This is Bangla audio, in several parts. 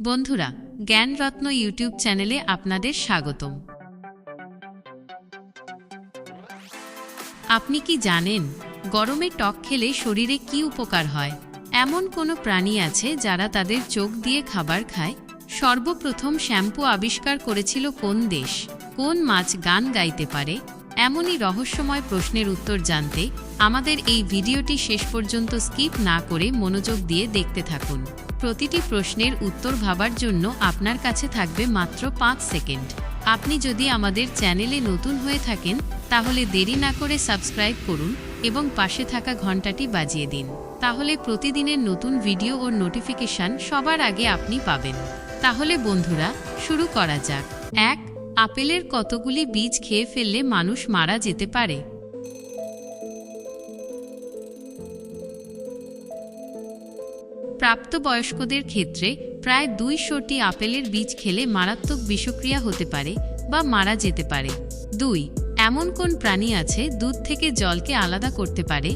বন্ধুরা, জ্ঞানরত্ন ইউটিউব চ্যানেলে আপনাদের স্বাগতম। আপনি কি জানেন, গরমে টক খেলে শরীরে কি উপকার হয়? এমন কোনো প্রাণী আছে যারা তাদের চোখ দিয়ে খাবার খায়? সর্বপ্রথম শ্যাম্পু আবিষ্কার করেছিল কোন দেশ? কোন মাছ গান গাইতে পারে? এমনই রহস্যময় প্রশ্নের উত্তর জানতে আমাদের এই ভিডিওটি শেষ পর্যন্ত স্কিপ না করে মনোযোগ দিয়ে দেখতে থাকুন। প্রতিটি প্রশ্নের উত্তর ভাবার জন্য আপনার কাছে থাকবে মাত্র পাঁচ সেকেন্ড। আপনি যদি আমাদের চ্যানেলে নতুন হয়ে থাকেন, তাহলে দেরি না করে সাবস্ক্রাইব করুন এবং পাশে থাকা ঘন্টাটি বাজিয়ে দিন। তাহলে প্রতিদিনের নতুন ভিডিও ও নোটিফিকেশন সবার আগে আপনি পাবেন। তাহলে বন্ধুরা, শুরু করা যাক। এক, আপেলের কতগুলি বীজ খেয়ে ফেললে মানুষ মারা যেতে পারে? প্রাপ্তবয়স্কদের ক্ষেত্রে প্রায় দুইশোটি আপেলের বীজ খেলে মারাত্মক বিষক্রিয়া হতে পারে বা মারা যেতে পারে। দুই, এমন কোন প্রাণী আছে দুধ থেকে জলকে আলাদা করতে পারে?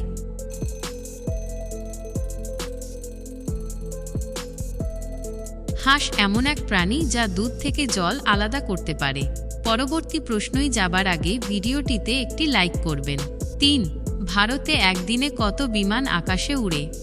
হাঁস এমন এক প্রাণী যা দুধ থেকে জল আলাদা করতে পারে। পরবর্তী প্রশ্নই যাবার আগে ভিডিওটিতে একটি লাইক করবেন। তিন, ভারতে একদিনে কত বিমান আকাশে উড়ে?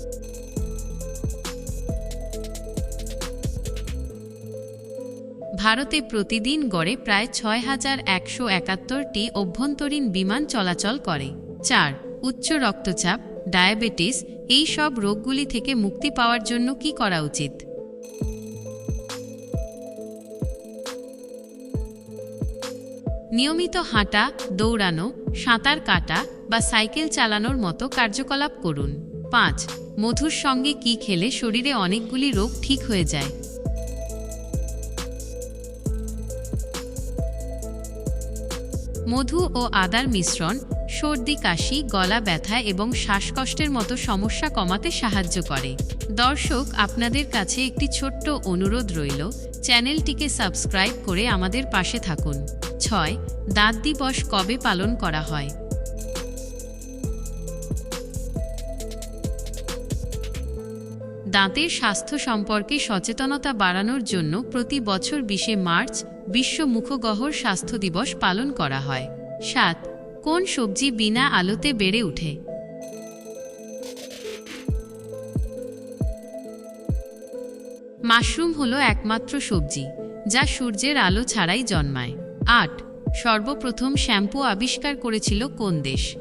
ভারতে প্রতিদিন গড়ে প্রায় ছয় হাজার একশো একাত্তরটি অভ্যন্তরীণ বিমান চলাচল করে। চার, উচ্চ রক্তচাপ, ডায়াবেটিস, এই সব রোগগুলি থেকে মুক্তি পাওয়ার জন্য কি করা উচিত? নিয়মিত হাঁটা, দৌড়ানো, সাঁতার কাটা বা সাইকেল চালানোর মতো কার্যকলাপ করুন। পাঁচ, মধুর সঙ্গে কি খেলে শরীরে অনেকগুলি রোগ ঠিক হয়ে যায়? মধু ও আদার মিশ্রণ, সর্দি, কাশি, গলা ব্যথা এবং শ্বাসকষ্টের মতো সমস্যা কমাতে সাহায্য করে। দর্শক, আপনাদের কাছে একটি ছোট্ট অনুরোধ রইল, চ্যানেলটিকে সাবস্ক্রাইব করে আমাদের পাশে থাকুন। ছয়, দাঁত দিবস কবে পালন করা হয়? দাঁতের স্বাস্থ্য সম্পর্কে সচেতনতা বাড়ানোর জন্য প্রতি বছর বিশে মার্চ বিশ্ব মুখগহ্বর স্বাস্থ্য দিবস পালন করা হয়। সাত, কোন সবজি বিনা আলোতে বেড়ে ওঠে? মাশরুম হলো একমাত্র সবজি, যা সূর্যের আলো ছাড়াই জন্মায়। আট, সর্বপ্রথম শ্যাম্পু আবিষ্কার করেছিল কোন দেশ?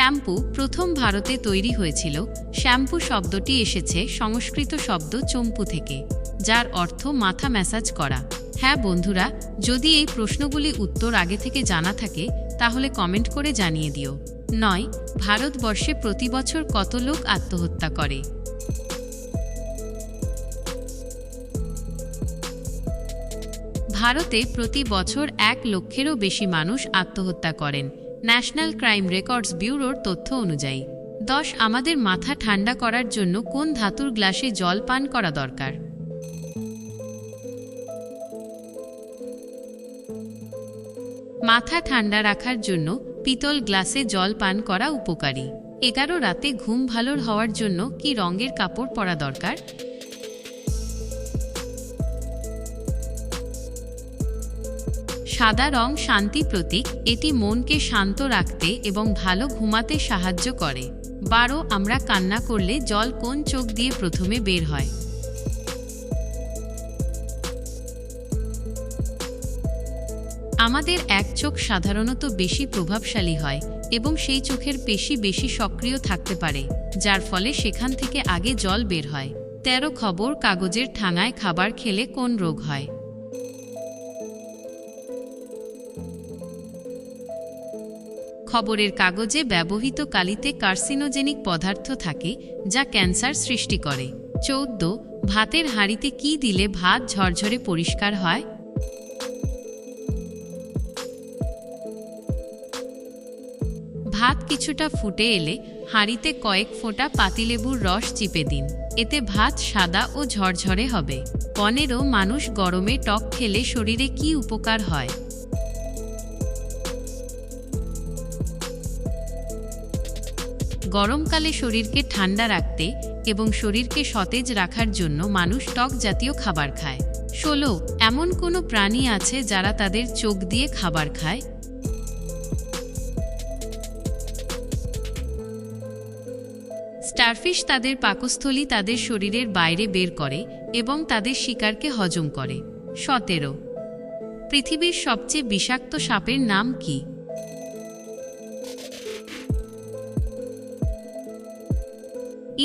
শ্যাম্পু প্রথম ভারতে তৈরি হয়েছিল। শ্যাম্পু শব্দটি এসেছে সংস্কৃত শব্দ চম্পু থেকে, যার অর্থ মাথা ম্যাসাজ করা। হ্যাঁ বন্ধুরা, যদি এই প্রশ্নগুলি উত্তর আগে থেকে জানা থাকে, তাহলে কমেন্ট করে জানিয়ে দিও। নয়, ভারতবর্ষে প্রতি বছর কত লোক আত্মহত্যা করে? ভারতে প্রতি বছর এক লক্ষেরও বেশি মানুষ আত্মহত্যা করেন। ন্যাশনাল ক্রাইম রেকর্ডস ব্যুরোর তথ্য অনুযায়ী, দশ আমাদের মাথা ঠান্ডা করার জন্য কোন ধাতুর গ্লাসে জল পান করা দরকার? মাথা ঠান্ডা রাখার জন্য পিতল গ্লাসে জল পান করা উপকারী। এগারো রাতে ঘুম ভালোর হওয়ার জন্য কি রঙের কাপড় পরা দরকার? সাদা রং শান্তি প্রতীক, এটি মনকে শান্ত রাখতে এবং ভালো ঘুমাতে সাহায্য করে। বারো, আমরা কান্না করলে জল কোন চোখ দিয়ে প্রথমে বের হয়? আমাদের এক চোখ সাধারণত বেশি প্রভাবশালী হয় এবং সেই চোখের পেশি বেশি সক্রিয় থাকতে পারে, যার ফলে সেখান থেকে আগে জল বের হয়। তেরো, খবর কাগজের ঠাঙায় খাবার খেলে কোন রোগ হয়? খবরের কাগজে ব্যবহৃত কালিতে কার্সিনোজেনিক পদার্থ থাকে, যা ক্যান্সার সৃষ্টি করে। চৌদ্দ, ভাতের হাঁড়িতে কি দিলে ভাত ঝরঝরে পরিষ্কার হয়? ভাত কিছুটা ফুটে এলে হাঁড়িতে কয়েক ফোঁটা পাতিলেবুর রস চিপে দিন। এতে ভাত সাদা ও ঝরঝরে হবে। পনেরো, মানুষ গরমে টক খেলে শরীরে কি উপকার হয়? গরমকালে শরীরকে ঠান্ডা রাখতে এবং শরীরকে সতেজ রাখার জন্য মানুষ টক জাতীয় খাবার খায়। ষোলো, এমন কোনো প্রাণী আছে যারা তাদের চোখ দিয়ে খাবার খায়? স্টারফিশ তাদের পাকস্থলী তাদের শরীরের বাইরে বের করে এবং তাদের শিকারকে হজম করে। সতেরো, পৃথিবীর সবচেয়ে বিষাক্ত সাপের নাম কি?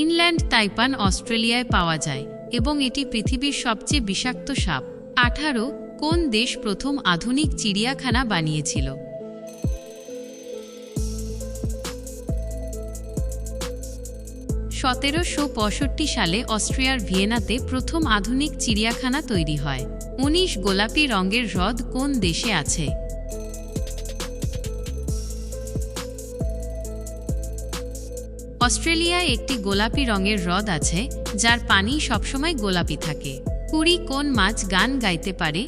ইনল্যান্ড, তাইপান, অস্ট্রেলিয়ায় পাওয়া যায় এবং এটি পৃথিবীর সবচেয়ে বিষাক্ত সাপ। আঠারো, কোন দেশ প্রথম আধুনিক চিড়িয়াখানা বানিয়েছিল? সতেরোশো পঁয়ষট্টি সালে অস্ট্রিয়ার ভিয়েনাতে প্রথম আধুনিক চিড়িয়াখানা তৈরি হয়। উনিশ, গোলাপি রঙের হ্রদ কোন দেশে আছে? অস্ট্রেলিয়ায় একটি গোলাপি রঙের হ্রদ আছে, যার পানি সবসময় গোলাপি থাকে। কুড়ি কোন মাছ গান গাইতে পারে?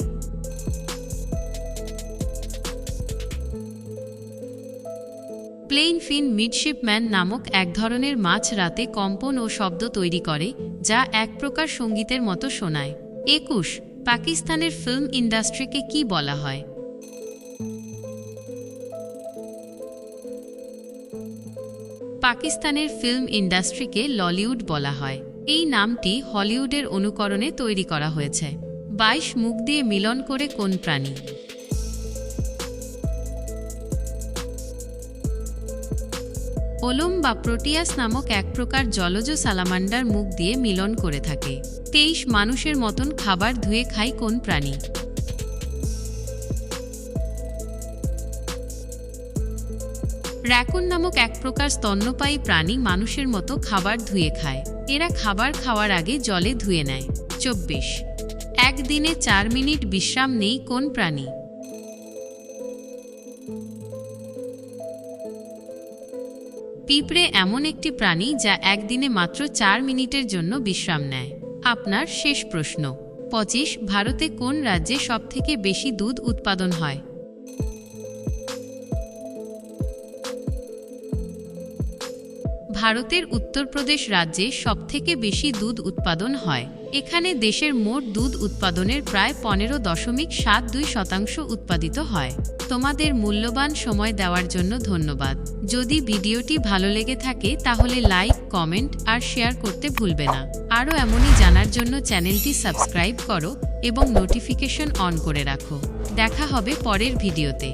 প্লেইন ফিন মিডশিপম্যান নামক এক ধরনের মাছ রাতে কম্পন ও শব্দ তৈরি করে, যা এক প্রকার সঙ্গীতের মতো শোনায়। একুশ, পাকিস্তানের ফিল্ম ইন্ডাস্ট্রিকে কি বলা হয়? পাকিস্তানের ফিল্ম ইন্ডাস্ট্রিকে ললিউড বলা হয়। এই নামটি হলিউডের অনুকরণে তৈরি করা হয়েছে। বাইশ মুখ দিয়ে মিলন করে কোন প্রাণী? ওলম বা প্রোটিয়াস নামক এক প্রকার জলজ সালামান্ডার মুখ দিয়ে মিলন করে থাকে। তেইশ মানুষের মতন খাবার ধুয়ে খায় কোন প্রাণী? র্যাকুন নামক এক প্রকার স্তন্যপায়ী প্রাণী মানুষের মতো খাবার ধুয়ে খায়। এরা খাবার খাওয়ার আগে জলে ধুয়ে নেয়। চব্বিশ। একদিনে চার মিনিট বিশ্রাম নেই কোন প্রাণী? পিঁপড়ে এমন একটি প্রাণী যা একদিনে মাত্র চার মিনিটের জন্য বিশ্রাম নেয়। আপনার শেষ প্রশ্ন। পঁচিশ, ভারতে কোন রাজ্যে সবথেকে বেশি দুধ উৎপাদন হয়? ভারতের উত্তরপ্রদেশ রাজ্যে সবথেকে বেশি দুধ উৎপাদন হয়। এখানে দেশের মোট দুধ উৎপাদনের প্রায় পনেরো দশমিক সাত দুই শতাংশ উৎপাদিত হয়। তোমাদের মূল্যবান সময় দেওয়ার জন্য ধন্যবাদ। যদি ভিডিওটি ভালো লেগে থাকে, তাহলে লাইক, কমেন্ট আর শেয়ার করতে ভুলবে না। আরও এমনই জানার জন্য চ্যানেলটি সাবস্ক্রাইব করো এবং নোটিফিকেশন অন করে রাখো। দেখা হবে পরের ভিডিওতে।